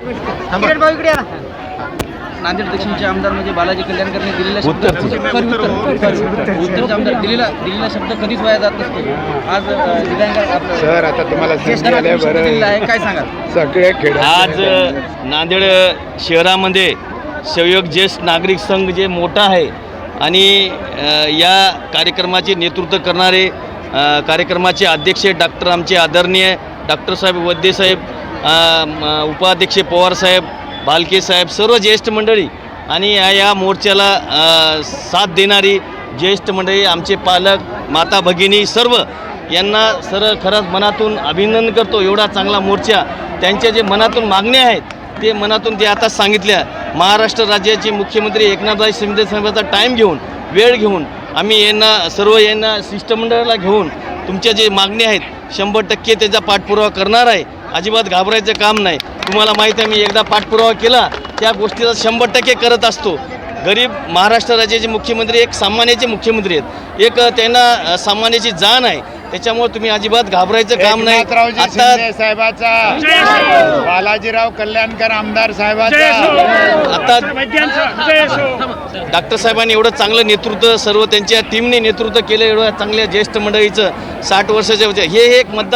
किरण भाऊ इकडे या. ना. नांदेड दक्षिणचे आमदार म्हणजे बालाजी कल्याणकरने दिलेला शब्द उत्तरचे. सॉरी, उत्तर सॉरी, उत्तरचे आमदार दिलेला दिलेला शब्द कधीच वाया जात नसतो. आज सर आता तुम्हाला दिलेला आहे काय सांगाल? सगळे खेळ आज नांदेड शहरामध्ये सहयोग ज्येष्ठ नागरिक संघ जे मोठा आहे आणि या कार्यक्रमाचे नेतृत्व करणारे कार्यक्रमाचे अध्यक्ष डॉक्टर आमचे आदरणीय डॉक्टर साहेब वद्दे साहेब अ, म, उपाध्यक्ष पवार साहेब साहेब सर्व ज्येष्ठ मंडळी आणि या या मोर्चाला साथ देणारी ज्येष्ठ मंडळी आमचे पालक माता भगिनी सर्व यांना सर खरंच मनातून अभिनंदन करतो. एवढा चांगला मोर्चा त्यांच्या जे मनातून मागण्या आहेत ते मनातून ते आता सांगितल्या. महाराष्ट्र राज्याचे मुख्यमंत्री एकनाथराव शिंदे साहेबाचा टाईम घेऊन वेळ घेऊन आम्ही यांना सर्व यांना शिष्टमंडळाला घेऊन तुमच्या जे मागण्या आहेत शंभर टक्के त्याचा पाठपुरावा करणार आहे. अजिबात घाबरायचं काम नाही. तुम्हाला माहीत आहे मी एकदा पाठपुरावा केला त्या गोष्टीचा शंभर टक्के करत असतो. गरीब महाराष्ट्र राज्याचे मुख्यमंत्री एक सामान्याचे मुख्यमंत्री आहेत. एक त्यांना सामान्याची जाण आहे. त्याच्यामुळे तुम्ही अजिबात घाबरायचं काम नाही. साहेबाचा. बालाजीराव कल्याणकर आमदार साहेबाचा. आता डॉक्टर साहेबांनी एवढं चांगलं नेतृत्व सर्व त्यांच्या टीमने नेतृत्व केलं एवढं चांगल्या ज्येष्ठ मंडळीचं साठ वर्षाच्या हे एक मतदान